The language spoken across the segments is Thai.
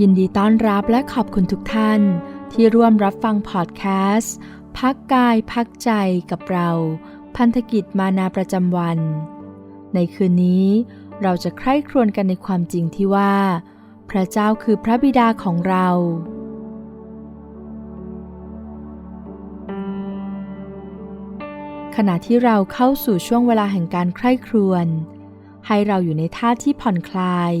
ยินดีต้อนรับและขอบคุณทุกท่าน ที่ร่วมรับฟังพอดแคสต์ พักกายพักใจกับเรา พันธกิจมานาประจำวัน ในคืนนี้เราจะใคร่ครวญกันในความจริงที่ว่า พระเจ้าคือพระบิดาของเรา ขณะที่เราเข้าสู่ช่วงเวลาแห่งการใคร่ครวญให้เราอยู่ในท่าที่ผ่อนคลาย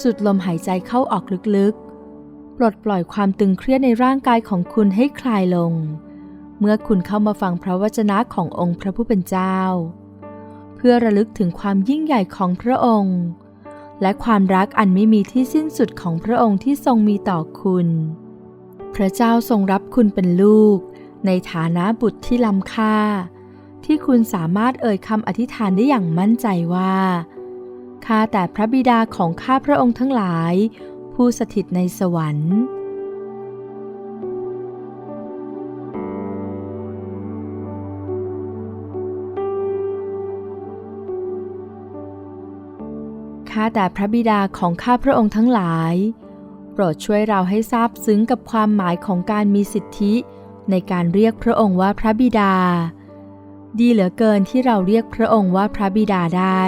สุดลมหายใจเข้าออกลึกๆ ปลดปล่อยความตึงเครียดในร่างกายของคุณให้คลายลง เมื่อคุณเข้ามาฟังพระวจนะขององค์พระผู้เป็นเจ้า เพื่อระลึกถึงความยิ่งใหญ่ของพระองค์ และความรักอันไม่มีที่สิ้นสุดของพระองค์ที่ทรงมีต่อคุณ พระเจ้าทรงรับคุณเป็นลูก ในฐานะบุตรที่ล้ำค่า ที่คุณสามารถเอ่ยคำอธิษฐานได้อย่างมั่นใจว่า ข้าแต่พระบิดาของข้าพระองค์ทั้งหลาย ผู้สถิตในสวรรค์ข้าแต่พระบิดาของข้าพระองค์ทั้งหลาย โปรดช่วยเราให้ทราบซึ้งกับความหมายของการมีสิทธิในการเรียกพระองค์ว่าพระบิดา ดีเหลือเกินที่เราเรียกพระองค์ว่าพระบิดาได้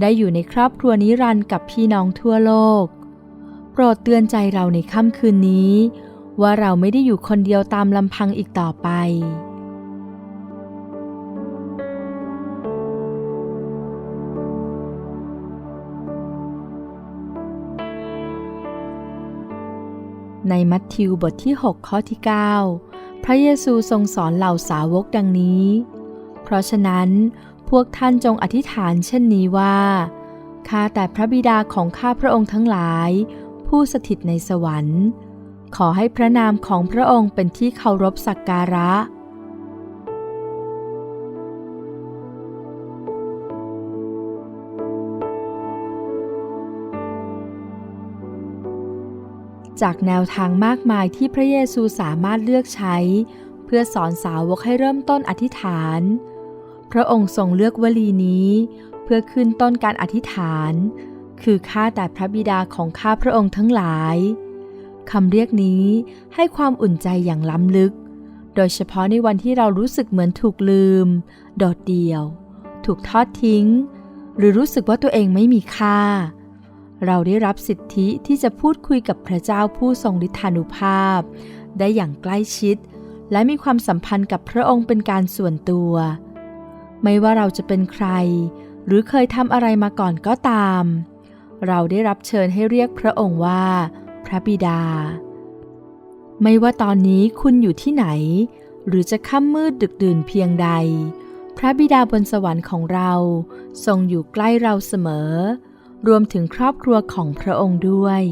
ได้อยู่ในครอบครัวนิรันดร์กับพี่น้องทั่วโลก โปรดเตือนใจเราในค่ำคืนนี้ ว่าเราไม่ได้อยู่คนเดียวตามลำพังอีกต่อไปในมัทธิวบทที่ 6 ข้อที่ 9 พระเยซูทรงสอนเหล่าสาวกดังนี้ เพราะฉะนั้น พวกท่านจงอธิษฐานเช่นนี้ว่า ข้าแต่พระบิดาของข้าพระองค์ทั้งหลาย ผู้สถิตในสวรรค์ ขอให้พระนามของพระองค์เป็นที่เคารพสักการะจากแนวทางมากมายที่พระเยซูสามารถเลือกใช้ เพื่อสอนสาวกให้เริ่มต้นอธิษฐาน พระองค์ทรงเลือกวลีนี้ เพื่อขึ้นต้นการอธิษฐาน คือข้าแต่พระบิดาของข้าพระองค์ทั้งหลายคำเรียกนี้ให้ความอุ่นใจอย่างล้ำลึก โดยเฉพาะในวันที่เรารู้สึกเหมือนถูกลืม โดดเดี่ยว ถูกทอดทิ้ง หรือรู้สึกว่าตัวเองไม่มีค่า เราได้รับสิทธิที่จะพูดคุยกับพระเจ้าผู้ทรงฤทธานุภาพ ได้อย่างใกล้ชิด และมีความสัมพันธ์กับพระองค์เป็นการส่วนตัว ไม่ว่าเราจะเป็นใคร หรือเคยทำอะไรมาก่อนก็ตาม เราได้รับเชิญให้เรียกพระองค์ว่า พระบิดา ไม่ว่าตอนนี้คุณอยู่ที่ไหน หรือจะค่ำมืดดึกดื่นเพียงใด พระบิดาบนสวรรค์ของเราทรงอยู่ใกล้เราเสมอ รวมถึงครอบครัวของพระองค์ด้วย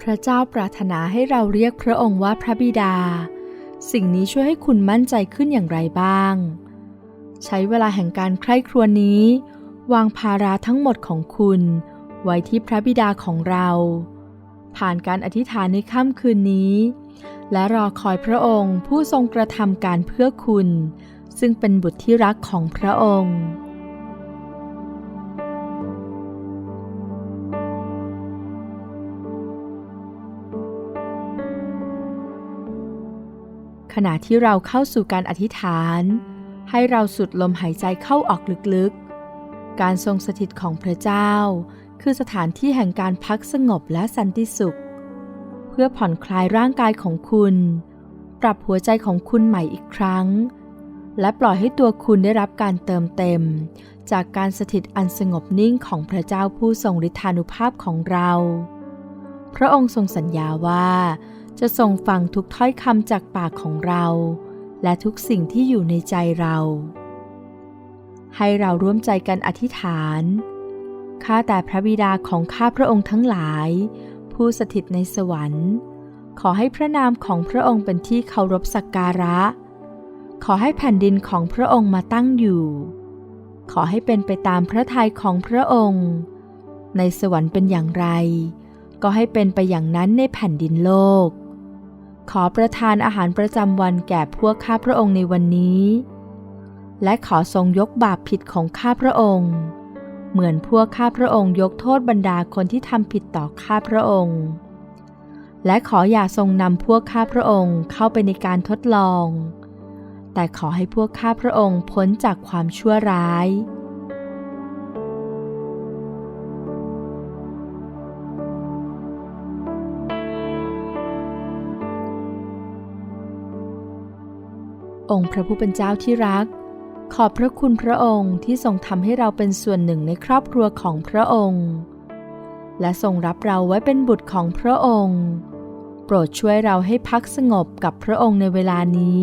พระเจ้าปรารถนาให้เราเรียกพระองค์ว่าพระบิดา สิ่งนี้ช่วยให้คุณมั่นใจขึ้นอย่างไรบ้าง ใช้เวลาแห่งการใคร่ครวญนี้ วางภาระทั้งหมดของคุณ ไว้ที่พระบิดาของเรา ผ่านการอธิษฐานในค่ำคืนนี้ และรอคอยพระองค์ผู้ทรงกระทำการเพื่อคุณ ซึ่งเป็นบุตรที่รักของพระองค์ ขณะที่เราเข้าสู่การอธิษฐาน ให้เราสุดลมหายใจเข้าออกลึกๆ การทรงสถิตของพระเจ้า คือสถานที่แห่งการพักสงบและสันติสุข เพื่อผ่อนคลายร่างกายของคุณ ปรับหัวใจของคุณใหม่อีกครั้ง และปล่อยให้ตัวคุณได้รับการเติมเต็ม จากการสถิตอันสงบนิ่งของพระเจ้าผู้ทรงฤทธานุภาพของเรา พระองค์ทรงสัญญาว่า จะทรงฟังทุกถ้อยคำจากปากของเรา และทุกสิ่งที่อยู่ในใจเรา ให้เราร่วมใจกันอธิษฐาน ข้าแต่พระบิดาของข้าพระองค์ทั้งหลาย ผู้สถิตในสวรรค์ ขอให้พระนามของพระองค์เป็นที่เคารพสักการะ ขอให้แผ่นดินของพระองค์มาตั้งอยู่ ขอให้เป็นไปตามพระทัยของพระองค์ ในสวรรค์เป็นอย่างไรก็ให้เป็นไปอย่างนั้นในแผ่นดินโลก ขอประทานอาหารประจำวันแก่พวกข้าพระองค์ในวันนี้ และขอทรงยกบาปผิดของข้าพระองค์ เหมือนพวกข้าพระองค์ยกโทษบรรดาคนที่ทำผิดต่อข้าพระองค์ และขออย่าทรงนำพวกข้าพระองค์เข้าไปในการทดลอง แต่ขอให้พวกข้าพระองค์พ้นจากความชั่วร้าย องค์พระผู้เป็นเจ้าที่รัก ขอบพระคุณพระองค์ที่ทรงทำให้เราเป็นส่วนหนึ่งในครอบครัวของพระองค์ และทรงรับเราไว้เป็นบุตรของพระองค์ โปรดช่วยเราให้พักสงบกับพระองค์ในเวลานี้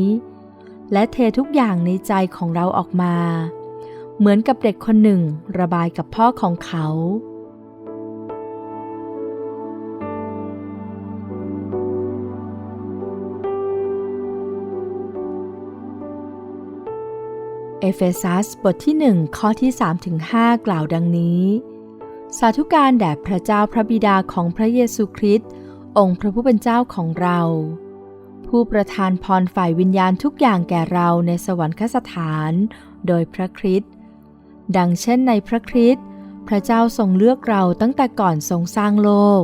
และเททุกอย่างในใจของเราออกมา เหมือนกับเด็กคนหนึ่งระบายกับพ่อของเขา เอเฟซัสบทที่ 1 ข้อที่3ถึง5กล่าวดังนี้ สาธุการแด่พระเจ้าพระบิดาของพระเยซูคริสต์องค์พระผู้เป็นเจ้าของเรา ผู้ประทานพรฝ่ายวิญญาณทุกอย่างแก่เราในสวรรคสถาน โดยพระคริสต์ดังเช่นในพระคริสต์พระเจ้าทรงเลือกเราตั้งแต่ก่อนทรงสร้างโลก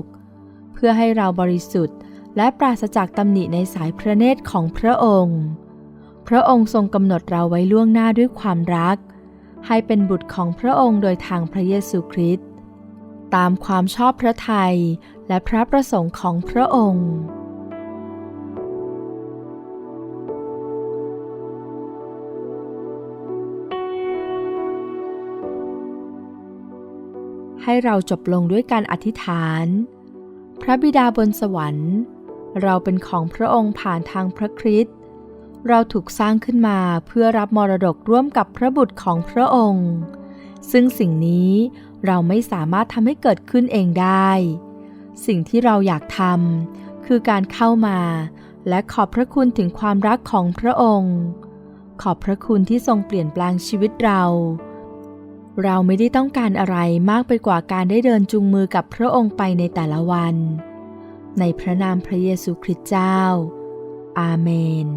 เพื่อให้เราบริสุทธิ์และปราศจากตำหนิในสายพระเนตรของพระองค์ พระองค์ทรงกำหนดเราไว้ล่วงหน้าด้วยความรัก ให้เป็นบุตรของพระองค์โดยทางพระเยซูคริสต์ตามความชอบพระทัยและพระประสงค์ของพระองค์ให้เราจบลงด้วยการอธิษฐาน พระบิดาบนสวรรค์ เราเป็นของพระองค์ผ่านทางพระคริสต์ เราถูกสร้างขึ้นมาเพื่อรับมรดกร่วมกับพระบุตรของพระองค์ ซึ่งสิ่งนี้เราไม่สามารถทำให้เกิดขึ้นเองได้ สิ่งที่เราอยากทำคือการเข้ามา และขอบพระคุณถึงความรักของพระองค์ ขอบพระคุณที่ทรงเปลี่ยนแปลงชีวิตเรา เราไม่ได้ต้องการอะไรมากไปกว่าการได้เดินจูงมือกับพระองค์ไปในแต่ละวัน ในพระนามพระเยซูคริสต์เจ้า อาเมน